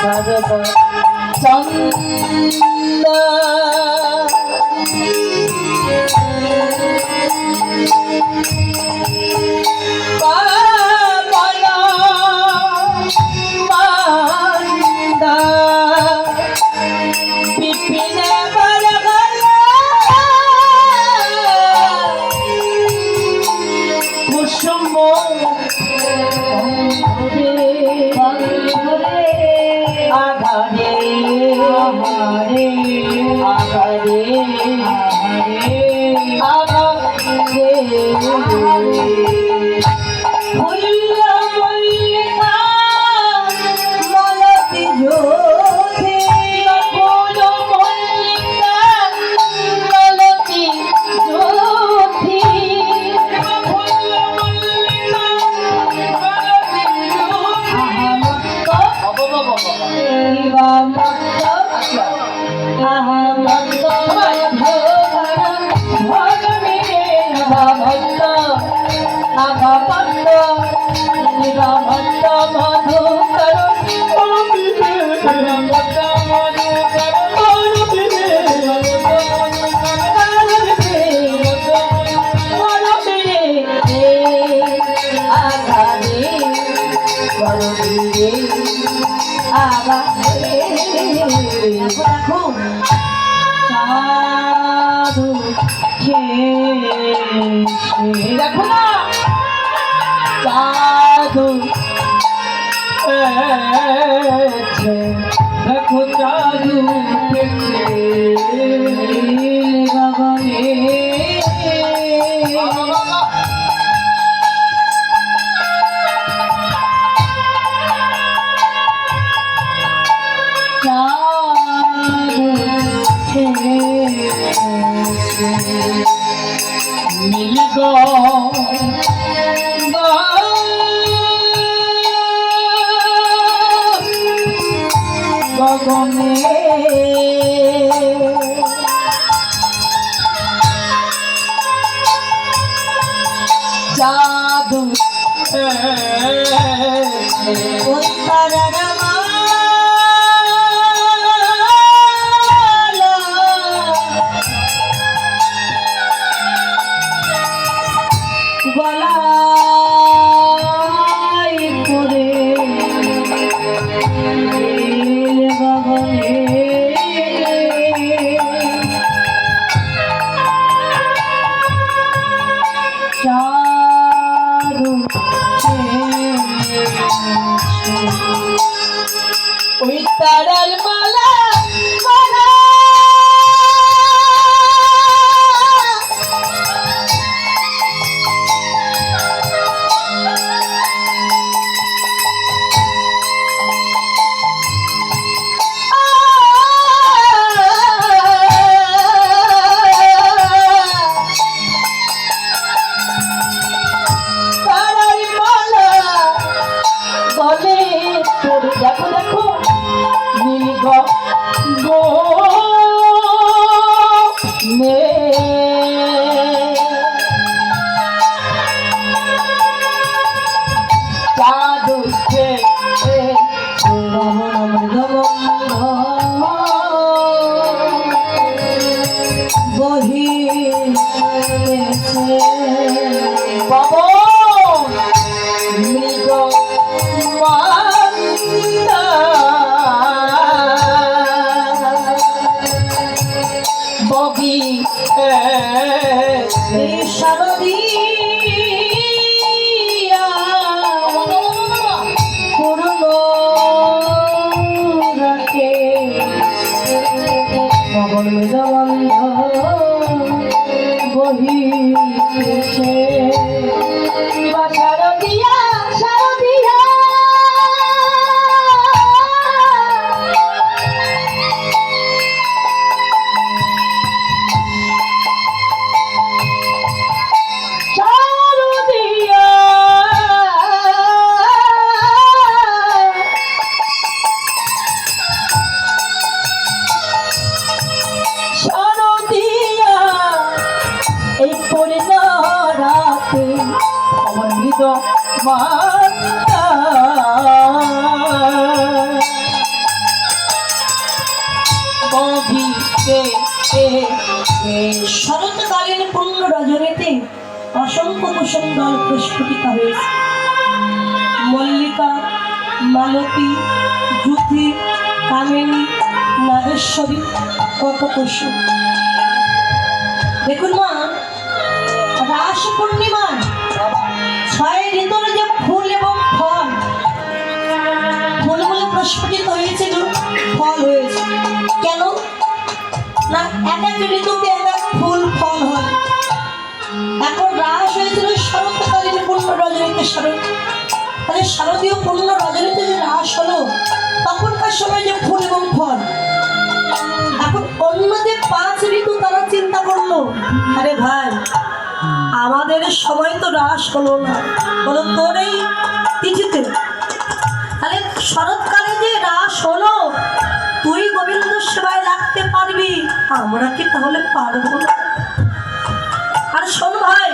সর্ব চন্দ আরে আরে ভয়ে Con parada বহিছে বাসার দিয়া শরৎকালীন পূর্ণ রজনীতে অসংখ্য কুসুম প্রস্ফুটিত হয়েছে মল্লিকা মালতী যুথি কামিনী নাগেশ্বরী কত কুসুম দেখুন মা রাস পূর্ণিমা না, এক এক ঋতুতে এক এক ফুল, ফল হয়। এখন রাস হয়েছিল শরৎকালীন পূর্ণ রজনীতে শরৎ তাহলে শারদীয় পূর্ণ রজনীতে যে রাস হলো, তখনকার সময় যে ফুল এবং ফল। এখন অন্য যে পাঁচ ঋতু তারা চিন্তা করল, আরে ভাই, আমাদের সময় তো রাস হলো না, বলো তোর এই তিথিতে। তাহলে শরৎকালে যে রাস হলো তুই গোবিন্দ সেবায় লাগতে পারবি। আমরা কি তাহলে পারব না? আর শোন ভাই,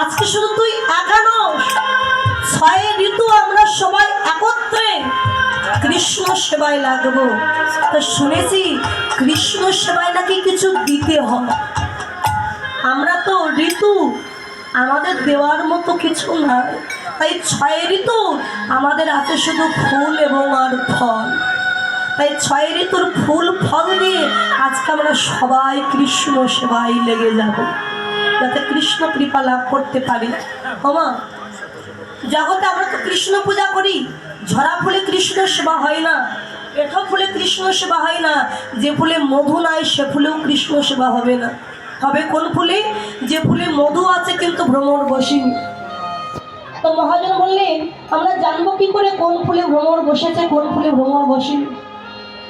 আজকে শুধু তুই একা নস। ছয় ঋতু আমরা সবাই একত্রে কৃষ্ণ সেবায় লাগবো। তো শুনেছি কৃষ্ণ সেবায় নাকি কিছু দিতে হয়। আমরা তো ঋতু আমাদের দেওয়ার মতো কিছু নাই। তাই ছয় ঋতু আমাদের আছে শুধু ফুল এবং আর ফল। তাই ছয় ঋতুর ফুল ফল নিয়ে আজকে আমরা সবাই কৃষ্ণ সেবায় লেগে যাব। যাতে কৃষ্ণ কৃপা লাভ করতে পারি। হমা জগতে আমরা তো কৃষ্ণ পূজা করি, ঝরা ফুলে কৃষ্ণ সেবা হয় না, এঠো ফুলে কৃষ্ণ সেবা হয় না, যে ফুলে মধু নাই সে ফুলেও কৃষ্ণ সেবা হবে না। হবে কোন ফুলে? যে ফুলে মধু আছে কিন্তু ভ্রমণ বসেনি। তো মহাজন বললেন, আমরা জানব কি করে কোন ফুলে ভ্রমণ বসেছে, কোন ফুলে ভ্রমণ বসেনি?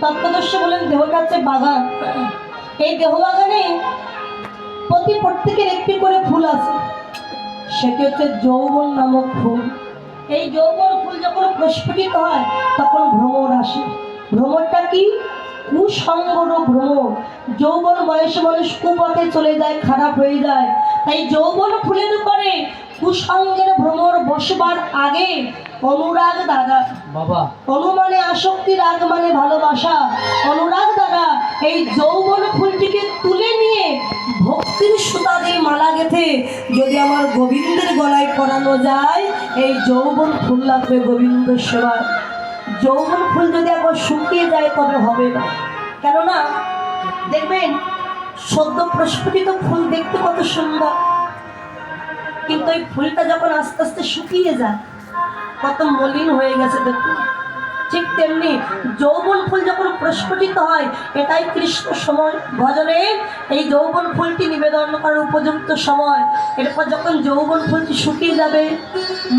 তত্ত্বদর্শী বলেন দেহটা হচ্ছে বাগান। এই দেহ বাগানে প্রতি প্রত্যেকের একটি করে ফুল আছে। সেটি হচ্ছে যৌবন নামক ফুল। এই যৌবন ফুল যখন প্রস্ফুটিত হয়, তখন ভ্রমণ আসে। ভ্রমণটা কি? কুসঙ্গর ভ্রমণ যৌবন বয়সে মানুষ কুপথে চলে যায়, খারাপ হয়ে যায়। তাই যৌবন ফুলের উপরে কুসঙ্গের ভ্রমণ বসবার আগে অনুরাগ দাদা। বাবা। অনু মানে আসক্তি, রাগ মানে ভালোবাসা। অনুরাগ দ্বারা এই যৌবন ফুলটিকে তুলে নিয়ে ভক্তির সুতা দিয়ে মালা গেথে যদি আমার গোবিন্দের গলায় পরানো যায়, এই যৌবন ফুল লাগবে গোবিন্দ সেবায় যৌবন ফুল যদি একবার শুকিয়ে যায়, তবে হবে না। কেননা, দেখবেন, সদ্য প্রস্ফুটিত ফুল দেখতে কত সুন্দর। কিন্তু এই ফুলটা যখন আস্তে আস্তে শুকিয়ে যায় কত মলিন হয়ে গেছে দেখুন ঠিক তেমনি যৌবন ফুল যখন প্রস্ফুটিত হয়, এটাই কৃষ্ণ সময়। ভজনে এই যৌবন ফুলটি নিবেদন করার উপযুক্ত সময়। এরপর যখন যৌবন ফুলটি শুকিয়ে যাবে,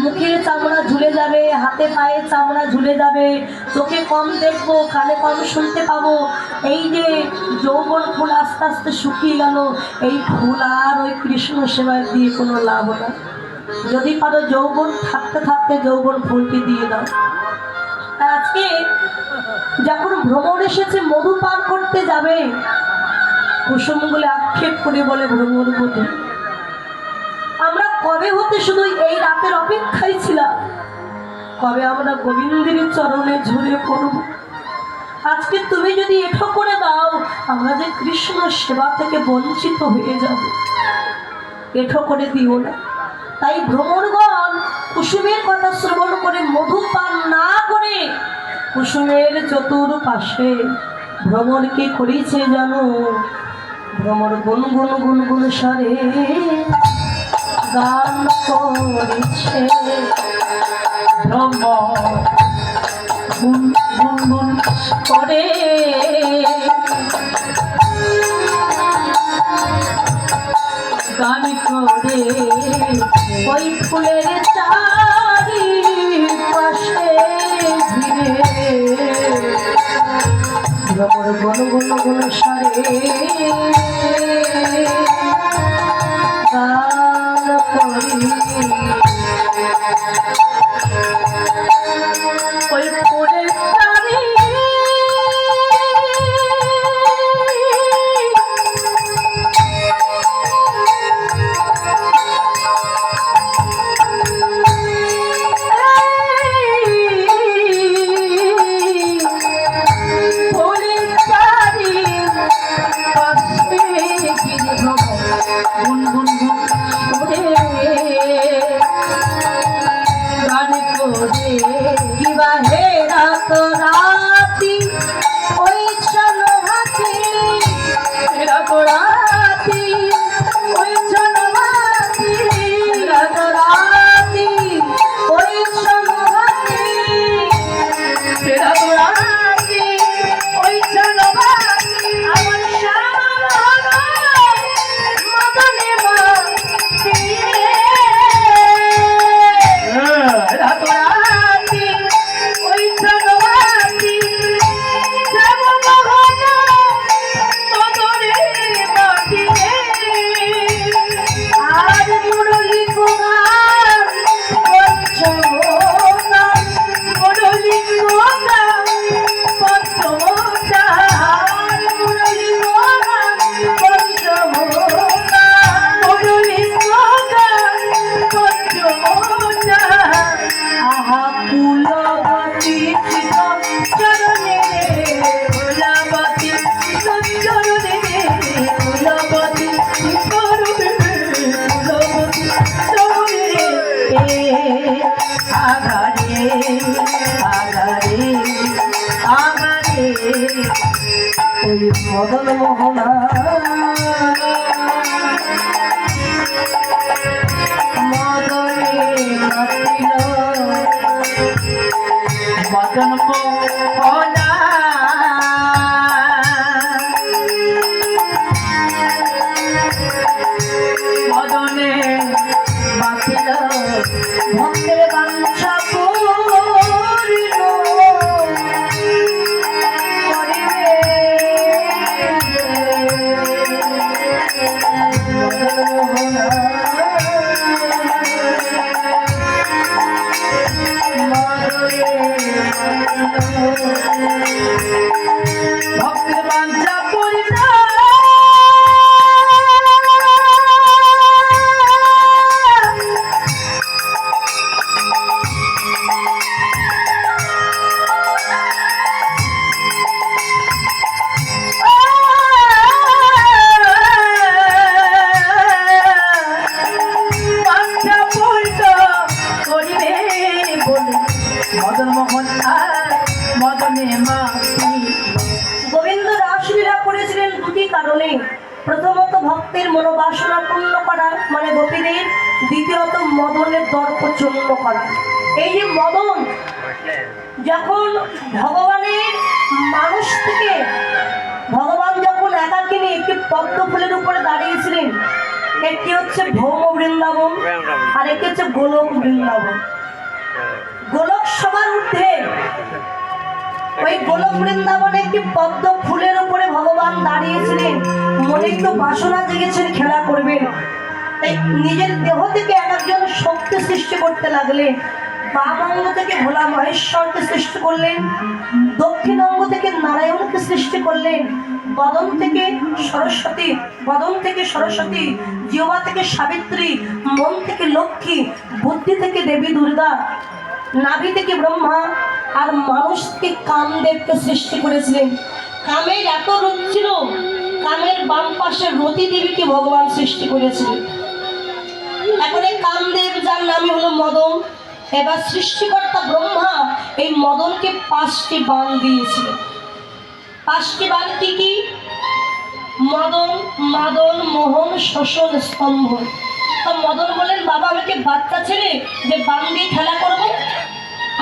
মুখের চামড়া ঝুলে যাবে, হাতে পায়ে চামড়া ঝুলে যাবে, চোখে কম দেখব, কানে কম শুনতে পাবো, এই যে যৌবন ফুল আস্তে আস্তে শুকিয়ে গেল, এই ফুল আর ওই কৃষ্ণ সেবা দিয়ে কোনো লাভ না যদি পারো যৌবন, থাকতে থাকতে যৌবন ফুলটি দিয়ে দাও। আজকে যখন ভ্রমণ এসেছে, মধু পান করতে যাবে। কুসুমগুলো আক্ষেপ করে বলে, ভ্রমণ মধু আমরা কবে হতে শুধু এই রাতের অপেক্ষায় ছিলাম? কবে আমরা গোবিন্দের চরণে ঝুলে পড়ব? আজকে তুমি যদি এঠো করে দাও, আমরা যে কৃষ্ণ সেবা থেকে বঞ্চিত হয়ে যাব। এঠো করে দিও না। তাই ভ্রমণগণ কুসুমের কথা শ্রবণ করে মধু পান না করে কুসুমের চতুর্পাশে ভ্রমণ কি করেছে জানো? ভ্রমণ গুন গুন গুন গুন সারে, গান করেছে। ব্রহ্ম গুন গুন গুন করে গান করে ওই ফুলের চারি পাশে ঘিরে। ভ্রমণ গুন গুন গুন সারে। মদন মোহনা পদ্ম ফুলের উপরে দাঁড়িয়েছিলেন। একটি হচ্ছে ভৌম বৃন্দাবন, আর একটি হচ্ছে গোলক বৃন্দাবন। গোলক সবার ঊর্ধ্বে ওই গোলক বৃন্দাবনে একটি পদ্ম ফুলের উপরে ভগবান দাঁড়িয়েছিলেন। মনে একটু বাসনা জেগেছেন, খেলা করবেন। তাই নিজের দেহ থেকে এক একজন শক্তি সৃষ্টি করতে লাগলেন। বাম অঙ্গ থেকে ভোলা মহেশ্বরকে সৃষ্টি করলেন। দক্ষিণ অঙ্গ থেকে নারায়ণকে সৃষ্টি করলেন। বদন থেকে সরস্বতী, বদন থেকে সরস্বতী, জিহ্বা থেকে সাবিত্রী, মন থেকে লক্ষ্মী, বুদ্ধি থেকে দেবী দুর্গা, নাভি থেকে ব্রহ্মা, আর মানুষকে কামদেবকে সৃষ্টি করেছিলেন। কামের এত রূপ ছিল, কামের বাম পাশে রতি দেবীকে ভগবান সৃষ্টি করেছিলেন। এখন এই কামদেব, যার নামই হলো মদন, এবার সৃষ্টিকর্তা ব্রহ্মা এই মদনকে পাঁচটি বান দিয়েছিলেন। পাঁচটি বান কি? কি মদন মাদন মোহন শোষণ স্তম্ভ। তো মদন বলেন বাবা আমি কি বাচ্চা ছেলে যে বান দিয়ে খেলা করব?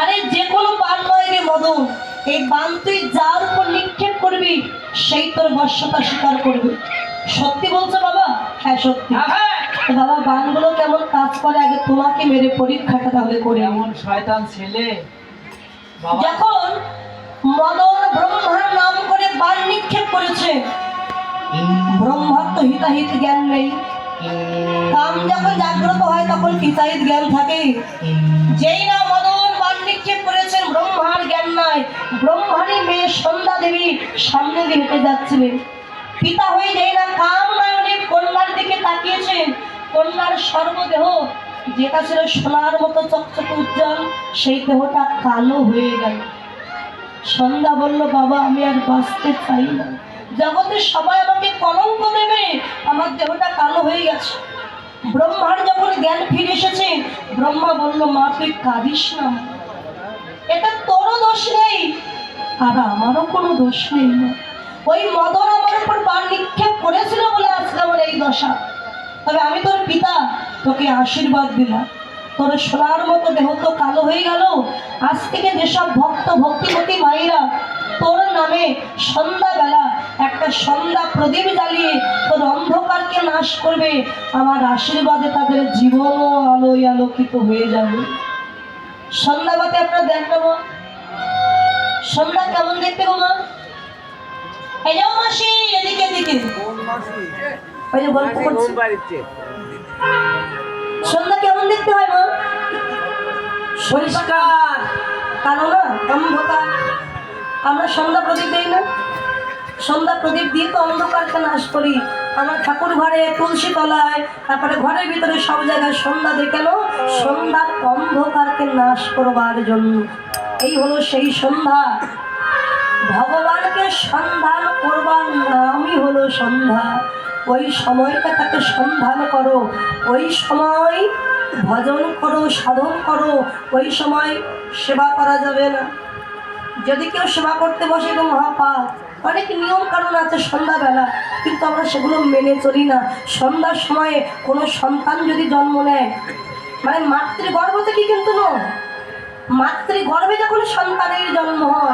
আরে যে কোনো বান নয় রে মদন। এই বান তুই যার উপর নিক্ষেপ করবি সেই তোর বর্ষতা স্বীকার করবি। সত্যি বলছো বাবা? হ্যাঁ সত্যি। তো বাবা বানগুলো কেমন কাজ করে? আগে তোমাকে মেরে পরীক্ষাটা তাহলে করে এমন শয়তান ছেলে। বাবা যখন মদন ব্রহ্মার নাম করে বান নিক্ষেপ করেছে। ব্রহ্মার তো হিতাহিত জ্ঞান নেই। কাম যখন জাগ্রত হয়, তখন হিতাহিত জ্ঞান থাকে। যেই না মদন বান নিক্ষেপ করেছেন, ব্রহ্মার জ্ঞান নাই। ব্রহ্মারই মেয়ে সন্ধ্যা দেবী সামনে দিয়ে হেঁটে যাচ্ছিলেন পিতা হয়ে যেই না কাম নয়নে কন্যার দিকে তাকিয়েছেন। কন্যার সর্বদেহ, যেটা ছিল সোনার মতো চকচকে উজ্জ্বল, সেই দেহটা কালো হয়ে গেল। সন্ধ্যা বলল, বাবা, আমি আর বাঁচতে চাই না। জগতে সবাই আমাকে কলঙ্ক দেবে। আমার দেহটা কালো হয়ে গেছে। ব্রহ্মার যখন জ্ঞান ফিরে এসেছে, ব্রহ্মা বলল, মা, তুই কাঁদিস না। এটা তোরও দোষ নেই, আর আমারও কোনো দোষ নেই না ওই মদন আমার উপর বান নিক্ষেপ করেছিল বলে আজকে আমার এই দশা। তবে আমি তোর পিতা, তোকে আশীর্বাদ দিলাম। তোর সোনার মতো দেহ তো কালো হয়ে গেল। আজ থেকে যেসব ভক্ত ভক্তিমতী মায়েরা তোর নামে সন্ধ্যাবেলা একটা সন্ধ্যা প্রদীপ জ্বালিয়ে তোর অন্ধকারকে নাশ করবে আমার আশীর্বাদে তাদের জীবনও আলোয় আলোকিত হয়ে যাবে। সন্ধ্যাবাতে আপনারা দেখবেন সন্ধ্যা কেমন দেখতে গো মা? এই যাও মাসি এদিকে এদিকে। ওই যে গল্প করছি। সন্ধ্যা কেমন দেখতে হয় মা? পরিষ্কার। কালো না? অন্ধকার। আমরা সন্ধ্যা প্রদীপ দিই না। সন্ধ্যা প্রদীপ দিয়ে তো অন্ধকারকে নাশ করি। আমার ঠাকুর ঘরে তুলসী তলায় তারপরে ঘরের ভিতরে সব জায়গায় সন্ধ্যা দিয়ে। কেন? সন্ধ্যার অন্ধকারকে নাশ করবার জন্য। এই হলো সেই সন্ধ্যা। ভগবানকে সন্ধান করবার নামই হলো সন্ধ্যা। ওই সময়টা তাকে সন্ধান করো। ওই সময় ভজন করো, সাধন করো। ওই সময় সেবা করা যাবে না। যদি কেউ সেবা করতে বসে তো মহাপাপ, অনেক নিয়ম কানুন আছে সন্ধ্যাবেলা, কিন্তু আমরা সেগুলো মেনে চলি না। সন্ধ্যার সময়ে কোনো সন্তান যদি জন্ম নেয় মানে মাতৃগর্ভ থেকে কিন্তু নয়। মাতৃগর্ভে যখন সন্তানের জন্ম হয়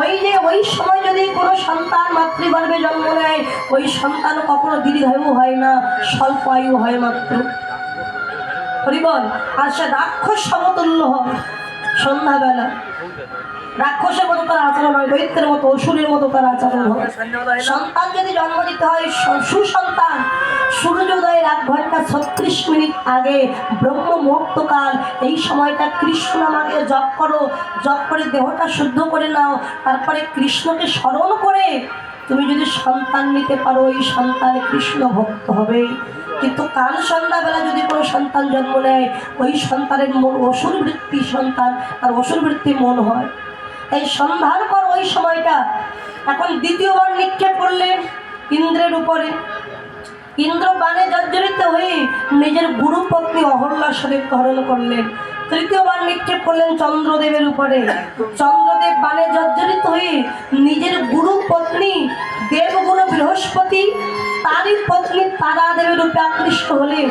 ওই যে ওই সময় যদি কোনো সন্তান মাতৃগর্ভে জন্ম নেয় ওই সন্তান কখনো দীর্ঘায়ু হয় না স্বল্প আয়ু হয় মাত্র। হরিবল আর সে রাক্ষস সমতুল্য হয় সন্ধ্যাবেলা। রাক্ষসের মতো তার আচরণ হয় দৈত্যের মতো অসুরের মতো তার আচরণ হয়। সন্তান যদি জন্ম দিতে হয় সুসন্তান সূর্যোদয়ের এক ঘণ্টা ছত্রিশ মিনিট আগে ব্রহ্ম মুহূর্তকাল এই সময়টা কৃষ্ণ নামাকে জপ করো জপ করে দেহটা শুদ্ধ করে নাও তারপরে কৃষ্ণকে স্মরণ করে তুমি যদি সন্তান নিতে পারো এই সন্তান কৃষ্ণ ভক্ত হবে। কিন্তু কাল সন্ধ্যাবেলা যদি কোনো সন্তান জন্ম নেয় ওই সন্তানের মন অসুর বৃত্তি সন্তান তার অসুর বৃত্তি মন হয়। এই সন্ধান পর ওই সময়টা এখন দ্বিতীয়বার নিক্ষেপ করলেন ইন্দ্রের উপরে। ইন্দ্র বাণে জর্জরিত হয়ে নিজের গুরু পত্নী অহল্যার শরীর হরণ করলেন। তৃতীয়বার নিক্ষেপ করলেন চন্দ্রদেবের উপরে। চন্দ্রদেব বাণে জর্জরিত হয়ে নিজের গুরু পত্নী দেবগুরু বৃহস্পতি, তারই পত্নী তারা দেবের রূপে আকৃষ্ট হলেন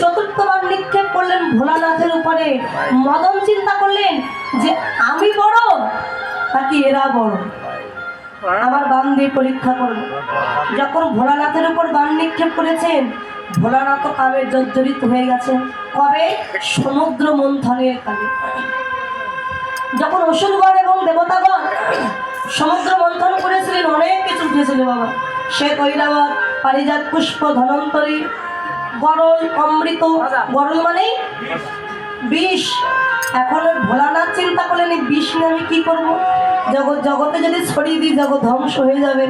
চতুর্থবার নিক্ষেপ করলেন ভোলানাথের উপরে। মদন চিন্তা করলেন যে এরা বড় আমার বান দিয়ে পরীক্ষা করব। যখন ভোলানাথের উপর বান নিক্ষেপ করেছেন, ভোলানাথ কামে জর্জরিত হয়ে গেছে। কবে? সমুদ্র মন্থনের কালে। যখন অসুরগণ এবং দেবতাগণ সমুদ্র মন্থন করেছিলেন, অনেক কিছু উঠেছিল বাবা। সে কৈরাবত পারিজাত পুষ্প, ধনন্তরী, গরল, অমৃত, গরল মানেই বিষ। এখন ওই ভোলানাথ চিন্তা করলেন, এই বিষ আমি কী করব? জগৎ, জগতে যদি ছড়িয়ে দিই, জগৎ ধ্বংস হয়ে যাবে।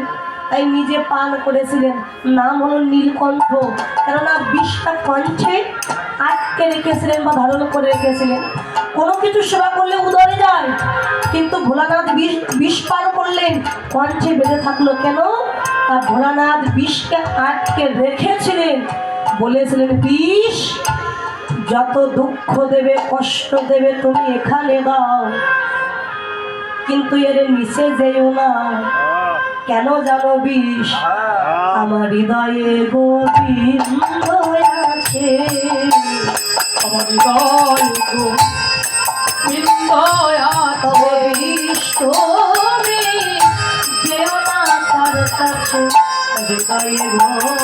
তাই নিজে পান করেছিলেন। নাম হলো নীলকণ্ঠ। কেননা বিষটা কণ্ঠে আটকে রেখেছিলেন বা ধারণ করে রেখেছিলেন। কোনো কিছু সেবা করলে উদরে যায়, কিন্তু ভোলানাথ বিষ বিষ পান করলেন, কণ্ঠে বেঁধে থাকল। কেন? তা ভোলানাথ বিষকে আটকে রেখেছিলেন। বলেছিলেন, বিষ যত দুঃখ দেবে, কষ্ট দেবে, তুমি এখানে দাও। কিন্তু এর নিচে যেও না। কেন জানো বিষ? আমার হৃদয়ে গোবিন্দ আছে। আমার হৃদয় গোবিন্দ তবে। বিষ তুমি যেও না তার কাছে। হৃদয়ে গোবিন্দ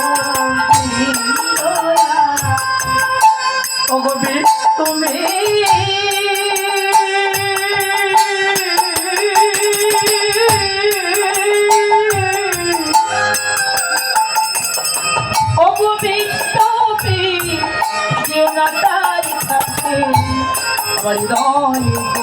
আমার হৃদয়